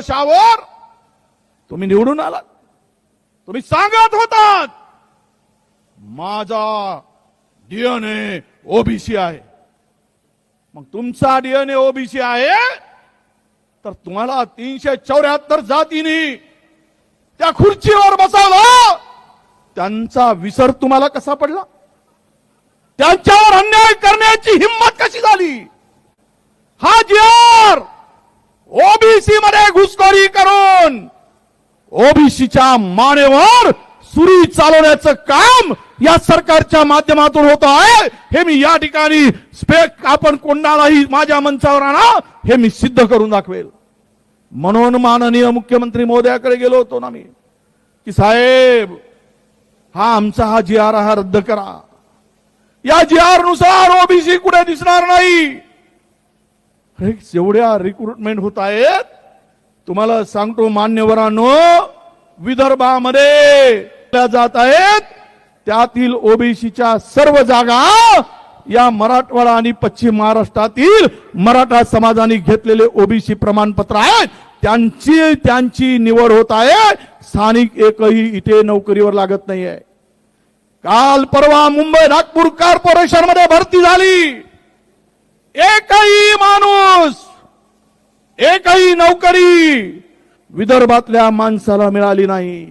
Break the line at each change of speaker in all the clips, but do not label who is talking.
कशावर तुम्ही निवडून आलात. तुम्ही सांगत होतात माझा डीएनए ओबीसी आहे. मग तुमचा डीएनए ओबीसी आहे तर तुम्हाला तीनशे चौऱ्याहत्तर जातीने त्या खुर्चीवर बसवलं. त्यांचा विसर तुम्हाला कसा पडला? त्यांच्यावर अन्याय करण्याची हिंमत कशी झाली हा जिआर ओबीसी मध्ये घुसखोरी करून ओबीसीच्या मानेवर सुरी चालवण्याचं काम या सरकारच्या माध्यमातून होत आहे. हे मी या ठिकाणी स्पेक आपण कोणालाही माझ्या मंचावर आणा हे मी सिद्ध करून दाखवेल. म्हणून माननीय मुख्यमंत्री महोदयाकडे गेलो होतो ना मी की साहेब हा आमचा हा जी आर हा रद्द करा. या जी आरनुसार ओबीसी कुठे दिसणार नाही? जेवढ्या रिक्रुटमेंट होत आहेत तुम्हाला सांगतो मान्यवरांनो विदर्भामध्ये त्या जात आहेत त्यातील ओबीसीच्या सर्व जागा या मराठवाडा आणि पश्चिम महाराष्ट्रातील मराठा समाजाने घेतलेले ओबीसी प्रमाणपत्र आहेत. त्यांची त्यांची निवड होत आहे. स्थानिक एकही इथे नोकरीवर लागत नाही आहे काल परवा मुंबई नागपूर कॉर्पोरेशनमध्ये भरती झाली. एकही माणूस एकही नोकरी विदर्भातल्या माणसाला मिळाली नाही.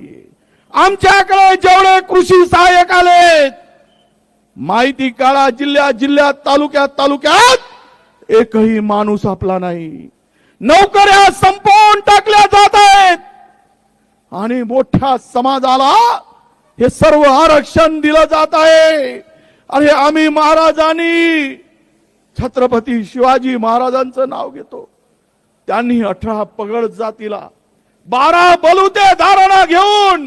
आमच्याकडे जेवढे कृषी सहाय्यक आले माहिती काळा जिल्ह्यात जिल्ह्यात तालुक्यात तालुक्यात एकही माणूस आपला नाही. नोकऱ्या संपवून टाकल्या जात आहेत. आणि मोठ्या समाजाला हे सर्व आरक्षण दिलं जात आहे. अरे आम्ही महाराजांनी छत्रपती शिवाजी महाराजांचं नाव घेतो. त्यांनी अठरा पगड जातीला बारा बलुते धारणा घेऊन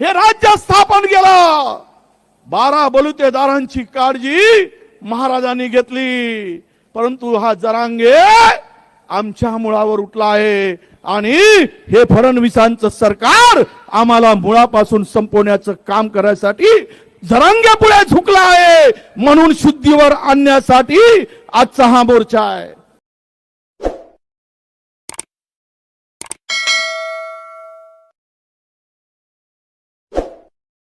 हे राज्य स्थापन केलं. बारा बलुतेदारांची काळजी महाराजांनी घेतली. परंतु हा जरांगे आमच्या मुळावर उठला आहे आणि हे फडणवीसांचं सरकार आम्हाला मुळापासून संपवण्याचं काम करायसाठी जरांगे पुढे झुकला आहे. म्हणून शुद्धीवर आणण्यासाठी आजचा हा मोर्चा आहे.